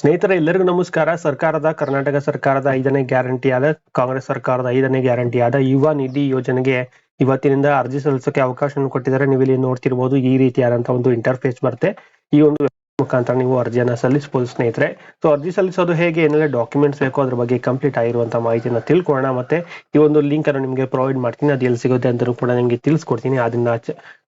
ಸ್ನೇಹಿತರೆ, ಎಲ್ಲರಿಗೂ ನಮಸ್ಕಾರ. ಸರ್ಕಾರದ, ಕರ್ನಾಟಕ ಸರ್ಕಾರದ ಐದನೇ ಗ್ಯಾರಂಟಿ ಆದ, ಕಾಂಗ್ರೆಸ್ ಸರ್ಕಾರದ ಐದನೇ ಗ್ಯಾರಂಟಿ ಆದ ಯುವ ನಿಧಿ ಯೋಜನೆಗೆ ಇವತ್ತಿನಿಂದ ಅರ್ಜಿ ಸಲ್ಲಿಸೋಕೆ ಅವಕಾಶವನ್ನು ಕೊಟ್ಟಿದ್ದಾರೆ. ನೀವು ಇಲ್ಲಿ ನೋಡ್ತಿರ್ಬೋದು ಈ ರೀತಿಯಾದಂತಹ ಒಂದು ಇಂಟರ್ಫೇಸ್ ಬರುತ್ತೆ. ಈ ಒಂದು ಮುಖಾಂತರ ನೀವು ಅರ್ಜಿಯನ್ನ ಸಲ್ಲಿಸಬಹುದು ಸ್ನೇಹಿತರೆ. ಸೊ ಅರ್ಜಿ ಸಲ್ಲಿಸೋದು ಹೇಗೆ? ಏನೆಲ್ಲ ಡಾಕ್ಯುಮೆಂಟ್ಸ್ ಬೇಕು, ಅದ್ರ ಬಗ್ಗೆ ಕಂಪ್ಲೀಟ್ ಆಗಿರುವಂತಹ ಮಾಹಿತಿಯನ್ನ ತಿಳ್ಕೊಳ್ಳೋಣ. ಮತ್ತೆ ಈ ಒಂದು ಲಿಂಕ್ ಅನ್ನು ನಿಮಗೆ ಪ್ರೊವೈಡ್ ಮಾಡ್ತೀನಿ. ಅದು ಎಲ್ಲಿ ಸಿಗುತ್ತೆ ಅಂತ ಕೂಡ ನಿಮಗೆ ತಿಳಿಸ್ಕೊಡ್ತೀನಿ. ಅದನ್ನ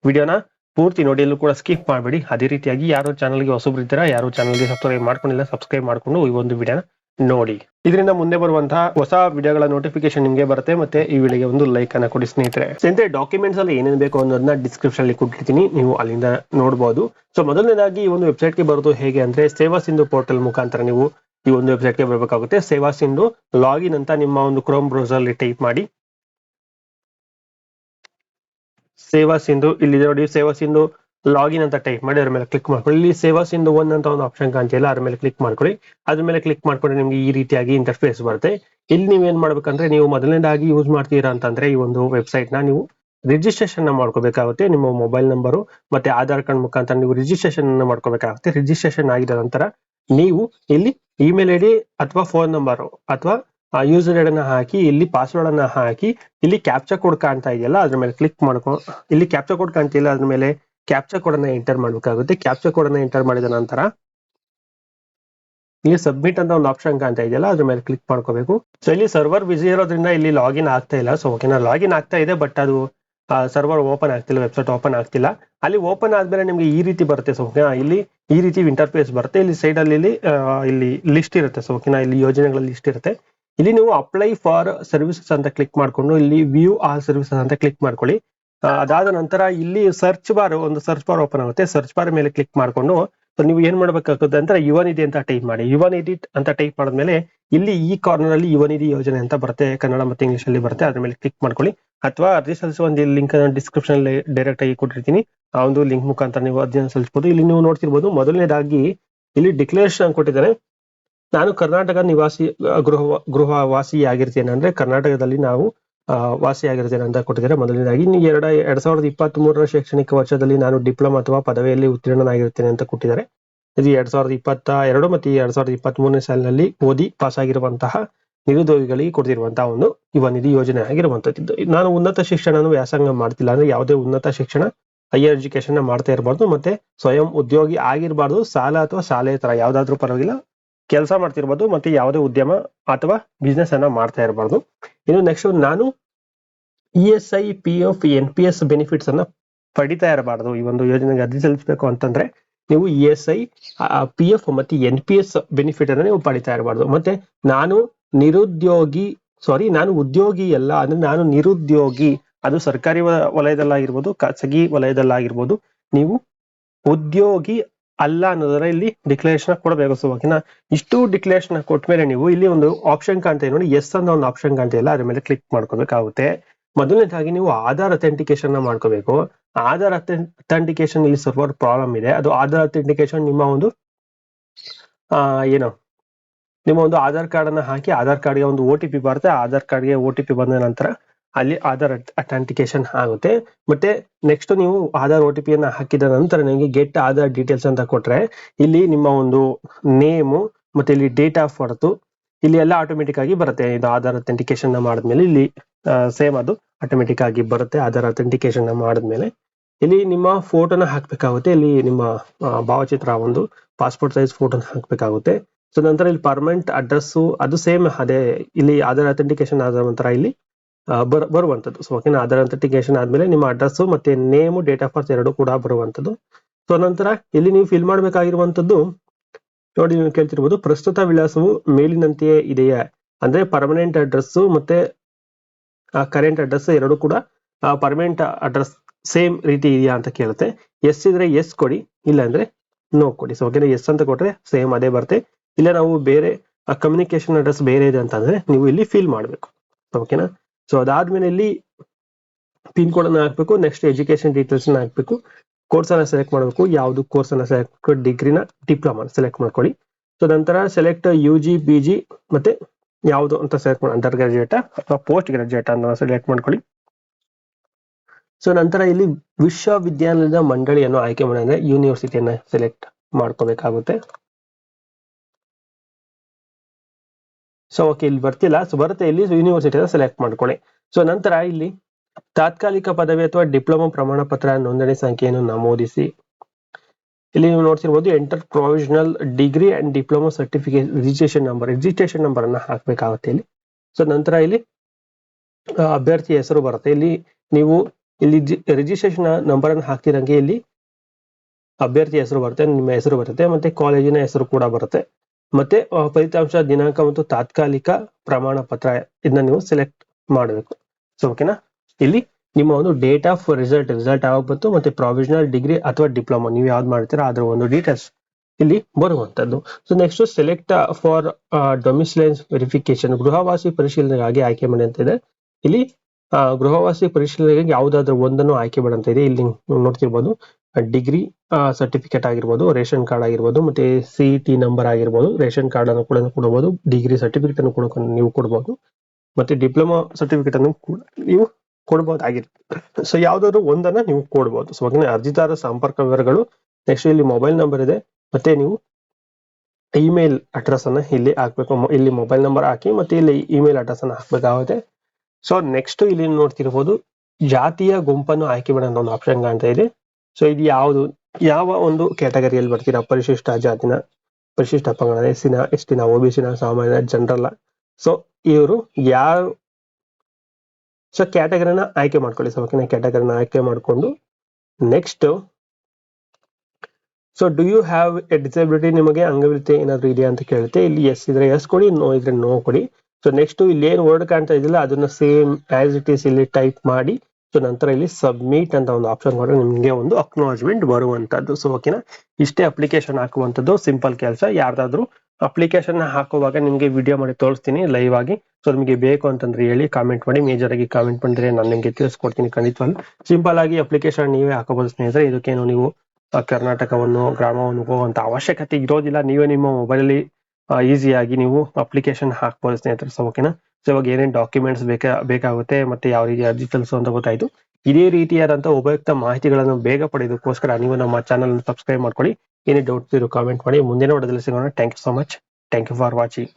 ವಿಡಿಯೋನ ಪೂರ್ತಿ ನೋಡಿ ಎಲ್ಲೂ ಕೂಡ ಸ್ಕಿಪ್ ಮಾಡಬೇಡಿ. ಅದೇ ರೀತಿಯಾಗಿ ಯಾರು ಚಾನಲ್ಗೆ ಹೊಸಬ್ರು ಇದ್ದೀರಾ ಯಾರು ಚಾನಲ್ಗೆ ಸಬ್ಸ್ಕ್ರೈಬ್ ಮಾಡ್ಕೊಂಡಿಲ್ಲ, ಸಬ್ಸ್ಕ್ರೈಬ್ ಮಾಡ್ಕೊಂಡು ಈ ಒಂದು ವಿಡಿಯೋನ ನೋಡಿ. ಇದರಿಂದ ಮುಂದೆ ಬರುವಂತಹ ಹೊಸ ವಿಡಿಯೋಗಳ ನೋಟಿಫಿಕೇಶನ್ ನಿಮಗೆ ಬರುತ್ತೆ. ಮತ್ತೆ ಈ ವಿಡಿಯೋಗೆ ಒಂದು ಲೈಕ್ ಅನ್ನ ಕೊಡಿ ಸ್ನೇಹಿತರೆ. ಸ್ನೇಹಿತರೆ ಡಾಕ್ಯುಮೆಂಟ್ಸ್ ಅಲ್ಲಿ ಏನೇನು ಬೇಕು ಅನ್ನೋದನ್ನ ಡಿಸ್ಕ್ರಿಪ್ಷನ್ ಅಲ್ಲಿ ಕೊಟ್ಟಿರ್ತೀನಿ. ನೀವು ಅಲ್ಲಿಂದ ನೋಡಬಹುದು ಸೊ ಮೊದಲನೇದಾಗಿ ಈ ಒಂದು ವೆಬ್ಸೈಟ್ಗೆ ಬರೋದು ಹೇಗೆ ಅಂದ್ರೆ, ಸೇವಾ ಸಿಂಧು ಪೋರ್ಟಲ್ ಮುಖಾಂತರ ನೀವು ಈ ಒಂದು ವೆಬ್ಸೈಟ್ಗೆ ಬರಬೇಕಾಗುತ್ತೆ. ಸೇವಾ ಸಿಂಧು ಲಾಗಿನ್ ಅಂತ ನಿಮ್ಮ ಒಂದು ಕ್ರೋಮ್ ಬ್ರೌಸರ್ ಅಲ್ಲಿ ಟೈಪ್ ಮಾಡಿ. ಸೇವಾ ಸಿಂಧು, ಇಲ್ಲಿ ನೋಡಿ ಸೇವಾ ಸಿಂಧು ಲಾಗಿನ್ ಅಂತ ಟೈಪ್ ಮಾಡಿ ಅದ್ರ ಮೇಲೆ ಕ್ಲಿಕ್ ಮಾಡ್ಕೊಳ್ಳಿ. ಇಲ್ಲಿ ಸೇವಾ ಸಿಂಧು ಒನ್ ಅಂತ ಒಂದು ಆಪ್ಷನ್ ಕಾಣ್ತಿಲ್ಲ, ಅದ್ರ ಮೇಲೆ ಕ್ಲಿಕ್ ಮಾಡ್ಕೊಳ್ಳಿ. ಅದ್ರ ಮೇಲೆ ಕ್ಲಿಕ್ ಮಾಡ್ಕೊಂಡ್ರೆ ನಿಮ್ಗೆ ಈ ರೀತಿಯಾಗಿ ಇಂಟರ್ಫೇಸ್ ಬರುತ್ತೆ. ಇಲ್ಲಿ ನೀವು ಏನ್ ಮಾಡ್ಬೇಕಂದ್ರೆ ನೀವು ಮೊದಲನೇದಾಗಿ ಯೂಸ್ ಮಾಡ್ತೀರಾ ಅಂತಂದ್ರೆ ಈ ಒಂದು ವೆಬ್ಸೈಟ್ನ ನೀವು ರಿಜಿಸ್ಟ್ರೇಷನ್ ಮಾಡ್ಕೋಬೇಕಾಗುತ್ತೆ. ನಿಮ್ಮ ಮೊಬೈಲ್ ನಂಬರು ಮತ್ತೆ ಆಧಾರ್ ಕಾರ್ಡ್ ಮುಖಾಂತರ ನೀವು ರಿಜಿಸ್ಟ್ರೇಷನ್ ಮಾಡ್ಕೋಬೇಕಾಗುತ್ತೆ. ರಿಜಿಸ್ಟ್ರೇಷನ್ ಆಗಿದ ನಂತರ ನೀವು ಇಲ್ಲಿ ಇಮೇಲ್ ಐಡಿ ಅಥವಾ ಫೋನ್ ನಂಬರ್ ಅಥವಾ ಯೂಸರ್ ಐಡ್ ಅನ್ನ ಹಾಕಿ, ಇಲ್ಲಿ ಪಾಸ್ವರ್ಡ್ ಅನ್ನ ಹಾಕಿ, ಇಲ್ಲಿ ಕ್ಯಾಪ್ಚಾ ಕೋಡ್ ಕಾಣ್ತಾ ಇದೆಯಲ್ಲ, ಅದ್ರ ಮೇಲೆ ಕ್ಲಿಕ್ ಮಾಡ್ಕೊ, ಇಲ್ಲಿ ಕ್ಯಾಪ್ಚಾ ಕೋಡ್ ಕಾಣ್ತಿಲ್ಲ, ಅದ್ರ ಮೇಲೆ ಕ್ಯಾಪ್ಚಾ ಕೋಡ್ ಅನ್ನ ಎಂಟರ್ ಮಾಡ್ಬೇಕಾಗುತ್ತೆ. ಕ್ಯಾಪ್ಚಾ ಕೋಡ್ ಅನ್ನ ಎಂಟರ್ ಮಾಡಿದ ನಂತರ, ಇಲ್ಲಿ ಸಬ್ಮಿಟ್ ಅಂತ ಒಂದು ಆಪ್ಷನ್ ಕಾಣ್ತಾ ಇದೆಯಲ್ಲ, ಅದ್ರ ಮೇಲೆ ಕ್ಲಿಕ್ ಮಾಡ್ಕೋಬೇಕು. ಸೊ ಇಲ್ಲಿ ಸರ್ವರ್ ಬಿಸಿ ಇರೋದ್ರಿಂದ ಇಲ್ಲಿ ಲಾಗಿನ್ ಆಗ್ತಾ ಇಲ್ಲ. ಸೊ ಓಕೆನಾ ಲಾಗಿನ್ ಆಗ್ತಾ ಇದೆ ಬಟ್ ಅದು ಸರ್ವರ್ ಓಪನ್ ಆಗ್ತಿಲ್ಲ ವೆಬ್ಸೈಟ್ ಓಪನ್ ಆಗ್ತಿಲ್ಲ. ಅಲ್ಲಿ ಓಪನ್ ಆದ್ಮೇಲೆ ನಿಮ್ಗೆ ಈ ರೀತಿ ಬರುತ್ತೆ. ಸೊ ಓಕೆನಾ ಇಲ್ಲಿ ಈ ರೀತಿ ಇಂಟರ್ಫೇಸ್ ಬರುತ್ತೆ. ಇಲ್ಲಿ ಸೈಡ್ ಅಲ್ಲಿ ಇಲ್ಲಿ ಲಿಸ್ಟ್ ಇರುತ್ತೆ. ಸೊ ಓಕೆನಾ ಇಲ್ಲಿ ಯೋಜನೆಗಳ ಲಿಸ್ಟ್ ಇರುತ್ತೆ. ಇಲ್ಲಿ ನೀವು ಅಪ್ಲೈ ಫಾರ್ ಸರ್ವಿಸಸ್ ಅಂತ ಕ್ಲಿಕ್ ಮಾಡ್ಕೊಂಡು, ಇಲ್ಲಿ ವ್ಯೂ ಆಲ್ ಸರ್ವಿಸಸ್ ಅಂತ ಕ್ಲಿಕ್ ಮಾಡ್ಕೊಳ್ಳಿ. ಅದಾದ ನಂತರ ಇಲ್ಲಿ ಸರ್ಚ್ ಬಾರ್ ಒಂದು ಸರ್ಚ್ ಬಾರ್ ಓಪನ್ ಆಗುತ್ತೆ. ಸರ್ಚ್ ಬಾರ್ ಮೇಲೆ ಕ್ಲಿಕ್ ಮಾಡ್ಕೊಂಡು ನೀವು ಏನ್ ಮಾಡ್ಬೇಕಾಗುತ್ತೆ ಅಂದ್ರೆ ಯುವನಿಧಿ ಅಂತ ಟೈಪ್ ಮಾಡಿ. ಯುವನಿಧಿ ಅಂತ ಟೈಪ್ ಮಾಡಿದ್ಮೇಲೆ ಇಲ್ಲಿ ಈ ಕಾರ್ನರ್ ಅಲ್ಲಿ ಯುವನಿಧಿ ಯೋಜನೆ ಅಂತ ಬರುತ್ತೆ. ಕನ್ನಡ ಮತ್ತೆ ಇಂಗ್ಲಿಷ್ ಅಲ್ಲಿ ಬರುತ್ತೆ. ಅದ್ರ ಮೇಲೆ ಕ್ಲಿಕ್ ಮಾಡ್ಕೊಳ್ಳಿ. ಅಥವಾ ಅರ್ಜಿ ಸಲ್ಲಿಸುವ ಒಂದು ಲಿಂಕ್ ಡಿಸ್ಕ್ರಿಪ್ಷನ್ ಅಲ್ಲಿ ಡೈರೆಕ್ಟ್ ಆಗಿ ಕೊಟ್ಟಿರ್ತೀನಿ. ಆ ಒಂದು ಲಿಂಕ್ ಮುಖಾಂತರ ನೀವು ಅರ್ಜಿಯನ್ನು ಸಲ್ಲಿಸಬಹುದು. ಇಲ್ಲಿ ನೀವು ನೋಡ್ತಿರ್ಬೋದು, ಮೊದಲನೇದಾಗಿ ಇಲ್ಲಿ ಡಿಕ್ಲರೇಷನ್ ಕೊಟ್ಟಿದ್ದಾರೆ. ನಾನು ಕರ್ನಾಟಕ ನಿವಾಸಿ ಗೃಹ ಗೃಹ ವಾಸಿ ಆಗಿರ್ತೇನೆ ಅಂದ್ರೆ ಕರ್ನಾಟಕದಲ್ಲಿ ನಾವು ವಾಸಿಯಾಗಿರ್ತೇನೆ ಅಂತ ಕೊಟ್ಟಿದ್ದಾರೆ. ಮೊದಲನೇದಾಗಿ, ಇನ್ನು ಎರಡ, ಎರಡ್ ಸಾವಿರದ ಇಪ್ಪತ್ತ್ ಮೂರರ ಶೈಕ್ಷಣಿಕ ವರ್ಷದಲ್ಲಿ ನಾನು ಡಿಪ್ಲೊಮಾ ಅಥವಾ ಪದವಿಯಲ್ಲಿ ಉತ್ತೀರ್ಣನಾಗಿರುತ್ತೇನೆ ಅಂತ ಕೊಟ್ಟಿದ್ದಾರೆ. ಇದು ಎರಡ್ ಸಾವಿರದ ಇಪ್ಪತ್ತ ಎರಡು ಮತ್ತು ಎರಡ್ ಸಾವಿರದ ಇಪ್ಪತ್ತ್ ಮೂರನೇ ಸಾಲಿನಲ್ಲಿ ಓದಿ ಪಾಸ್ ಆಗಿರುವಂತಹ ನಿರುದ್ಯೋಗಿಗಳಿಗೆ ಕೊಡ್ತಿರುವಂತಹ ಒಂದು ಯುವ ನಿಧಿ ಯೋಜನೆ ಆಗಿರುವಂತದ್ದು ನಾನು ಉನ್ನತ ಶಿಕ್ಷಣ ವ್ಯಾಸಂಗ ಮಾಡ್ತಿಲ್ಲ ಅಂದ್ರೆ ಯಾವುದೇ ಉನ್ನತ ಶಿಕ್ಷಣ, ಹೈಯರ್ ಎಜುಕೇಶನ್ ಮಾಡ್ತಾ ಇರಬಾರ್ದು. ಮತ್ತೆ ಸ್ವಯಂ ಉದ್ಯೋಗಿ ಆಗಿರಬಾರ್ದು. ಸಾಲ ಅಥವಾ ಸಾಲೇತರ ಯಾವ್ದಾದ್ರೂ ಪರವಾಗಿಲ್ಲ. ಕೆಲಸ ಮಾಡ್ತಿರ್ಬೋದು ಮತ್ತೆ ಯಾವುದೇ ಉದ್ಯಮ ಅಥವಾ ಬಿಸ್ನೆಸ್ ಅನ್ನ ಮಾಡ್ತಾ ಇರಬಾರ್ದು. ಇನ್ನು ನೆಕ್ಸ್ಟ್ ನಾನು E S I P F N P S benefits ಅನ್ನ ಪಡಿತಾ ಇರಬಾರ್ದು. ಈ ಒಂದು ಯೋಜನೆಗೆ ಅರ್ಜಿ ಸಲ್ಲಿಸಬೇಕು ಅಂತಂದ್ರೆ ನೀವು E S I P F ಮತ್ತೆ ಎನ್ ಪಿ ಎಸ್ ಬೆನಿಫಿಟ್ ಅನ್ನ ನೀವು ಪಡಿತಾ ಇರಬಾರ್ದು. ಮತ್ತೆ ನಾನು ನಿರುದ್ಯೋಗಿ ಸಾರಿ ನಾನು ಉದ್ಯೋಗಿ ಅಲ್ಲ, ಅಂದ್ರೆ ನಾನು ನಿರುದ್ಯೋಗಿ, ಅದು ಸರ್ಕಾರಿ ವಲಯದಲ್ಲಾಗಿರ್ಬೋದು, ಖಾಸಗಿ ವಲಯದಲ್ಲಾಗಿರ್ಬೋದು, ನೀವು ಉದ್ಯೋಗಿ ಅಲ್ಲ ಅನ್ನೋದನ್ನ ಇಲ್ಲಿ ಡಿಕ್ಲರೇಷನ್ ಕೊಡಬೇಕು. ಸೊ ಓಕೆನಾ ಇಷ್ಟು ಡಿಕ್ಲರೇಷನ್ ಕೊಟ್ಮೇಲೆ ನೀವು ಇಲ್ಲಿ ಒಂದು ಆಪ್ಷನ್ ಕಾಣ್ತಾ ನೋಡಿ ಎಸ್ ಅಂತ ಒಂದು ಆಪ್ಷನ್ ಕಾಣ್ತಾ ಇಲ್ಲ. ಅದ್ರ ಮೇಲೆ ಕ್ಲಿಕ್ ಮಾಡ್ಕೋಬೇಕಾಗುತ್ತೆ. ಮೊದಲನೇದಾಗಿ ನೀವು ಆಧಾರ್ ಅಥೆಂಟಿಕೇಶನ್ ಮಾಡ್ಕೋಬೇಕು. ಆಧಾರ್ ಅಥೆಂಟಿಕೇಶನ್ ಇಲ್ಲಿ ಸರ್ವರ್ ಪ್ರಾಬ್ಲಮ್ ಇದೆ. ಅದು ಆಧಾರ್ ಅಥೆಂಟಿಕೇಶನ್ ನಿಮ್ಮ ಒಂದು, ಆ, ಏನು? ನಿಮ್ಮ ಒಂದು ಆಧಾರ್ ಕಾರ್ಡ್ ಅನ್ನ ಹಾಕಿ ಆಧಾರ್ ಕಾರ್ಡ್ಗೆ ಒಂದು ಒ ಟಿ ಪಿ ಬರುತ್ತೆ. ಆಧಾರ್ ಕಾರ್ಡ್ಗೆ ಒ ಟಿ ಪಿ ಬಂದ ನಂತರ ಅಲ್ಲಿ ಆಧಾರ್ ಅಥೆಂಟಿಕೇಶನ್ ಆಗುತ್ತೆ. ಮತ್ತೆ ನೆಕ್ಸ್ಟ್ ನೀವು ಆಧಾರ್ ಒ ಟಿ ಪಿ ಅನ್ನ ಹಾಕಿದ ನಂತರ ನಿಮಗೆ ಗೆಟ್ ಆಧಾರ್ ಡೀಟೇಲ್ಸ್ ಅಂತ ಕೊಟ್ರೆ, ಇಲ್ಲಿ ನಿಮ್ಮ ಒಂದು ನೇಮು ಮತ್ತೆ ಇಲ್ಲಿ ಡೇಟ್ ಆಫ್ ಬರ್ತು ಇಲ್ಲಿ ಎಲ್ಲ ಆಟೋಮೆಟಿಕ್ ಆಗಿ ಬರುತ್ತೆ. ಇದು ಆಧಾರ್ ಅಥೆಂಟಿಕೇಶನ್ ಮಾಡಿದ್ಮೇಲೆ ಇಲ್ಲಿ ಸೇಮ್ ಅದು. ಆಟೋಮೆಟಿಕ್ ಆಗಿ ಬರುತ್ತೆ ಆಧಾರ್ ಅಥೆಂಟಿಕೇಶನ್ ಮಾಡಿದ್ಮೇಲೆ. ಇಲ್ಲಿ ನಿಮ್ಮ ಫೋಟೋನ ಹಾಕ್ಬೇಕಾಗುತ್ತೆ. ಇಲ್ಲಿ ನಿಮ್ಮ ಭಾವಚಿತ್ರ ಒಂದು ಪಾಸ್ಪೋರ್ಟ್ ಸೈಜ್ ಫೋಟೋನ ಹಾಕ್ಬೇಕಾಗುತ್ತೆ. ಸೊ ನಂತರ ಇಲ್ಲಿ ಪರ್ಮನೆಂಟ್ ಅಡ್ರೆಸ್ ಅದು ಸೇಮ್ ಅದೇ. ಇಲ್ಲಿ ಆಧಾರ್ ಅಥೆಂಟಿಕೇಶನ್ ಆದ ನಂತರ ಇಲ್ಲಿ ಬರ್ ಬರುವಂತದ್ದು ಸೊ ಓಕೆನಾ ಆಧಾರ್ ಅಥೆಂಟಿಕೇಶನ್ ಆದ್ಮೇಲೆ ನಿಮ್ಮ ಅಡ್ರೆಸ್ ಮತ್ತೆ ನೇಮು ಡೇಟ್ ಆಫ್ ಬರ್ತ್ ಎರಡು ಕೂಡ ಬರುವಂತದ್ದು ಸೊ ನಂತರ ಇಲ್ಲಿ ನೀವು ಫಿಲ್ ಮಾಡಬೇಕಾಗಿರುವಂಥದ್ದು, ನೋಡಿ ನೀವು ಕೇಳ್ತಿರ್ಬೋದು, ಪ್ರಸ್ತುತ ವಿಳಾಸವು ಮೇಲಿನಂತೆಯೇ ಇದೆಯಾ? ಅಂದ್ರೆ ಪರ್ಮನೆಂಟ್ ಅಡ್ರೆಸ್ ಮತ್ತೆ ಕರೆಂಟ್ ಅಡ್ರೆಸ್ ಎರಡು ಕೂಡ ಪರ್ಮನೆಂಟ್ ಅಡ್ರೆಸ್ ಸೇಮ್ ರೀತಿ ಇದೆಯಾ ಅಂತ ಕೇಳುತ್ತೆ. ಎಸ್ ಇದ್ರೆ ಎಸ್ ಕೊಡಿ, ಇಲ್ಲ ಅಂದ್ರೆ ನೋ ಕೊಡಿ. ಸೊ ಓಕೆನಾ ಎಸ್ ಅಂತ ಕೊಟ್ರೆ ಸೇಮ್ ಅದೇ ಬರುತ್ತೆ. ಇಲ್ಲ ನಾವು ಬೇರೆ ಕಮ್ಯುನಿಕೇಶನ್ ಅಡ್ರೆಸ್ ಬೇರೆ ಇದೆ ಅಂತಂದ್ರೆ ನೀವು ಇಲ್ಲಿ ಫಿಲ್ ಮಾಡಬೇಕು. ಓಕೆನಾ ಸೊ ಅದಾದ್ಮೇಲೆ ಇಲ್ಲಿ ಪಿನ್ ಕೋಡ್ ಅನ್ನ ಹಾಕ್ಬೇಕು ನೆಕ್ಸ್ಟ್ ಎಜುಕೇಶನ್ ಡೀಟೇಲ್ಸ್ನ ಹಾಕ್ಬೇಕು. ಕೋರ್ಸ್ ಅನ್ನ ಸೆಲೆಕ್ಟ್ ಮಾಡಬೇಕು, ಯಾವ್ದು ಕೋರ್ಸ್ ಅನ್ನ ಸೆಲೆಕ್ಟ್ ಡಿಗ್ರಿನ ಡಿಪ್ಲೊಮಾ ಸೆಲೆಕ್ಟ್ ಮಾಡ್ಕೊಳ್ಳಿ. ಸೊ ನಂತರ select U G B G ಮತ್ತೆ ಯಾವುದು ಅಂತ ಸೆಲೆಕ್ಟ್ ಮಾಡಿ ಅಂಡರ್ ಗ್ರಾಜುಯೇಟ್ ಅಥವಾ ಪೋಸ್ಟ್ ಗ್ರಾಜುಯೇಟ್ ಅನ್ನ ಸೆಲೆಕ್ಟ್ ಮಾಡ್ಕೊಳ್ಳಿ. ಸೊ ನಂತರ ಇಲ್ಲಿ ವಿಶ್ವವಿದ್ಯಾಲಯದ ಮಂಡಳಿಯನ್ನು ಆಯ್ಕೆ ಮಾಡಿದ್ರೆ ಯೂನಿವರ್ಸಿಟಿಯನ್ನ ಸೆಲೆಕ್ಟ್ ಮಾಡ್ಕೋಬೇಕಾಗುತ್ತೆ. ಸೊ ಓಕೆ ಇಲ್ಲಿ ಬರ್ತಿಲ್ಲ. ಸೊ ಬರುತ್ತೆ. ಇಲ್ಲಿ ಯೂನಿವರ್ಸಿಟಿ ಸೆಲೆಕ್ಟ್ ಮಾಡ್ಕೊಳ್ಳಿ. ಸೊ ನಂತರ ಇಲ್ಲಿ ತಾತ್ಕಾಲಿಕ ಪದವಿ ಅಥವಾ ಡಿಪ್ಲೊಮಾ ಪ್ರಮಾಣ ಪತ್ರ ನೋಂದಣಿ ಸಂಖ್ಯೆಯನ್ನು ನಮೂದಿಸಿ. ಇಲ್ಲಿ ನೀವು ನೋಡ್ತಿರ್ಬೋದು enter provisional degree and diploma certificate registration number registration number ಅನ್ನ ಹಾಕ್ಬೇಕಾಗುತ್ತೆ ಇಲ್ಲಿ. ಸೊ ನಂತರ ಇಲ್ಲಿ ಅಭ್ಯರ್ಥಿ ಹೆಸರು ಬರುತ್ತೆ. ಇಲ್ಲಿ ನೀವು ಇಲ್ಲಿ ರಿಜಿಸ್ಟ್ರೇಷನ್ ನಂಬರ್ ಅನ್ನು ಹಾಕ್ತಿರಂಗೆ ಇಲ್ಲಿ ಅಭ್ಯರ್ಥಿ ಹೆಸರು ಬರುತ್ತೆ, ನಿಮ್ಮ ಹೆಸರು ಬರುತ್ತೆ, ಮತ್ತೆ ಕಾಲೇಜಿನ ಹೆಸರು ಕೂಡ ಬರುತ್ತೆ. ಮತ್ತೆ ಫಲಿತಾಂಶ ದಿನಾಂಕ ಮತ್ತು ತಾತ್ಕಾಲಿಕ ಪ್ರಮಾಣ ಪತ್ರ ಇದನ್ನ ನೀವು ಸೆಲೆಕ್ಟ್ ಮಾಡಬೇಕು. ಸೊ ಓಕೆನಾ ಇಲ್ಲಿ ನಿಮ್ಮ ಒಂದು ಡೇಟ್ ಆಫ್ ರಿಸಲ್ಟ್ ರಿಸಲ್ಟ್ ಯಾವಾಗ ಬಂತು ಮತ್ತೆ ಪ್ರೊವಿಷನಲ್ ಡಿಗ್ರಿ ಅಥವಾ ಡಿಪ್ಲೊಮಾ ನೀವು ಯಾವ್ದು ಮಾಡ್ತೀರಾ ಅದರ ಒಂದು ಡೀಟೇಲ್ಸ್ ಇಲ್ಲಿ ಬರುವಂತದ್ದು. So next select for domicile verification ಗೃಹವಾಸಿ ಪರಿಶೀಲನೆಗಾಗಿ ಆಯ್ಕೆ ಮಾಡಿ ಅಂತ ಇದೆ. ಇಲ್ಲಿ ಗೃಹವಾಸಿ ಪರಿಶೀಲನೆಗಾಗಿ ಯಾವುದಾದ್ರೂ ಒಂದನ್ನು ಆಯ್ಕೆ ಮಾಡಿ ಇದೆ. ಇಲ್ಲಿ ನೋಡ್ತಿರ್ಬೋದು. ಡಿಗ್ರಿ ಸರ್ಟಿಫಿಕೇಟ್ ಆಗಿರ್ಬೋದು, ರೇಷನ್ ಕಾರ್ಡ್ ಆಗಿರ್ಬೋದು, ಮತ್ತೆ ಸಿ ಟಿ ನಂಬರ್ ಆಗಿರ್ಬೋದು, ರೇಷನ್ ಕಾರ್ಡ್ ಅನ್ನು ಕೂಡ ಕೊಡಬಹುದು ಡಿಗ್ರಿ ಸರ್ಟಿಫಿಕೇಟ್ ಅನ್ನು ಕೂಡ ನೀವು ಕೊಡಬಹುದು ಮತ್ತೆ ಡಿಪ್ಲೊಮಾ ಸರ್ಟಿಫಿಕೇಟ್ ಅನ್ನು ಕೂಡ ನೀವು ಕೊಡಬಹುದಾಗಿರುತ್ತೆ ಸೊ ಯಾವ್ದಾದ್ರು ಒಂದನ್ನ ನೀವು ಕೊಡಬಹುದು ಸೊ ಅರ್ಜಿದಾರ ಸಂಪರ್ಕ ವಿವರಗಳು ನೆಕ್ಸ್ಟ್ ಇಲ್ಲಿ ಮೊಬೈಲ್ ನಂಬರ್ ಇದೆ, ಮತ್ತೆ ನೀವು ಇಮೇಲ್ ಅಡ್ರೆಸ್ ಅನ್ನ ಇಲ್ಲಿ ಹಾಕ್ಬೇಕು. ಇಲ್ಲಿ ಮೊಬೈಲ್ ನಂಬರ್ ಹಾಕಿ, ಮತ್ತೆ ಇಲ್ಲಿ ಇಮೇಲ್ ಅಡ್ರೆಸ್ ಅನ್ನ ಹಾಕ್ಬೇಕಾಗುತ್ತೆ. ಸೊ ನೆಕ್ಸ್ಟ್ ಇಲ್ಲಿ ನೋಡ್ತಿರ್ಬೋದು, ಜಾತಿಯ ಗುಂಪನ್ನು ಆಯ್ಕೆ ಮಾಡೋ ಒಂದು ಆಪ್ಷನ್ ಕಾಣ್ತಾ ಇದೆ. ಸೊ ಇದು ಯಾವುದು? ಯಾವ ಒಂದು ಕ್ಯಾಟಗರಿಯಲ್ಲಿ ಬರ್ತೀರಾ? ಪರಿಶಿಷ್ಟ ಜಾತಿನ, ಪರಿಶಿಷ್ಟ ಪಂಗಡ ಎಸ್ಸಿನ, ಎಸ್ಟಿನ, ಒಬಿಸಿನ ಸಾಮಾನ್ಯ ಜನರಲ್ಲ. ಸೊ ಇವರು ಯಾರು? ಸೊ ಕ್ಯಾಟಗರಿನ ಆಯ್ಕೆ ಮಾಡ್ಕೊಳ್ಳಿ. ಸೊ ಓಕೆನಾ? ಕ್ಯಾಟಗರಿನ ಆಯ್ಕೆ ಮಾಡಿಕೊಂಡು next so do you have a disability ನಿಮಗೆ ಅಂಗವಿಕಲತೆ ಏನಾದರೂ ಇದೆಯಾ ಅಂತ ಕೇಳುತ್ತೆ. ಇಲ್ಲಿ ಎಸ್ ಇದ್ರೆ ಎಸ್ ಕೊಡಿ ನೋ ಇದ್ರೆ ನೋ ಕೊಡಿ. ಸೊ ನೆಕ್ಸ್ಟ್ ಇಲ್ಲಿ ಏನು ವರ್ಡ್ ಕಾಣ್ತಾ ಇದೆಯಲ್ಲ, ಅದನ್ನ ಸೇಮ್ ಆಸ್ ಇಟ್ ಈಸ್ ಇಲ್ಲಿ ಟೈಪ್ ಮಾಡಿ ಸೊ ನಂತರ ಇಲ್ಲಿ ಸಬ್ಮಿಟ್ ಅಂತ ಒಂದು ಆಪ್ಷನ್ ಕೊಟ್ಟರೆ ನಿಮಗೆ ಒಂದು ಅಕ್ನಾಲಜ್ಮೆಂಟ್ ಬರುವಂತದ್ದು. ಸೊ ಓಕೆನಾ ಇಷ್ಟೇ ಅಪ್ಲಿಕೇಶನ್ ಹಾಕುವಂಥದ್ದು ಸಿಂಪಲ್ ಕೆಲಸ. ಯಾರ್ದಾದ್ರೂ ಅಪ್ಲಿಕೇಶನ್ ಹಾಕುವಾಗ ನಿಮಗೆ ವಿಡಿಯೋ ಮಾಡಿ ತೋರಿಸ್ತೀನಿ ಲೈವ್ ಆಗಿ. ಸೊ ನಿಮಗೆ ಬೇಕು ಅಂತಂದ್ರೆ ಹೇಳಿ ಕಾಮೆಂಟ್ ಮಾಡಿ. ಮೇಜರ್ ಆಗಿ ಕಾಮೆಂಟ್ ಮಾಡಿದ್ರೆ ನಾನು ನಿಮಗೆ ತಿಳಿಸ್ಕೊಡ್ತೀನಿ ಖಂಡಿತವಾಗ್ಲು. ಸಿಂಪಲ್ ಆಗಿ ಅಪ್ಲಿಕೇಶನ್ ನೀವೇ ಹಾಕೋಬಹುದು ಸ್ನೇಹಿತರೆ. ಇದಕ್ಕೇನು ನೀವು ಕರ್ನಾಟಕವನ್ನು, ಗ್ರಾಮವನ್ನು ಹೋಗುವಂತ ಅವಶ್ಯಕತೆ ಇರೋದಿಲ್ಲ. ನೀವೇ ನಿಮ್ಮ ಮೊಬೈಲ್ ಅಲ್ಲಿ ಈಸಿಯಾಗಿ ನೀವು ಅಪ್ಲಿಕೇಶನ್ ಹಾಕ್ಬೋದು ಸ್ನೇಹಿತರೆ. ಸೊ ಓಕೆನಾ ಸೊ ಇವಾಗ ಏನೇನು ಡಾಕ್ಯುಮೆಂಟ್ಸ್ ಬೇಕಾ, ಬೇಕಾಗುತ್ತೆ ಮತ್ತೆ ಯಾವ ರೀತಿ ಅರ್ಜಿ ಸಲ್ಲಿಸು ಅಂತ ಗೊತ್ತಾಯ್ತು. ಇದೇ ರೀತಿಯಾದಂತಹ ಉಪಯುಕ್ತ ಮಾಹಿತಿಗಳನ್ನು ಬೇಗ ಪಡೆಯೋದಕ್ಕೋಸ್ಕರ ನೀವು ನಮ್ಮ ಚಾನಲ್ ಸಬ್ಸ್ಕ್ರೈಬ್ ಮಾಡ್ಕೊಳ್ಳಿ. ಏನೇ ಡೌಟ್ಸ್ ಇರೋ ಕಾಮೆಂಟ್ ಮಾಡಿ. ಮುಂದಿನ ವಿಡಿಯೋದಲ್ಲಿ ಸಿಗೋಣ. Thank you so much thank you for watching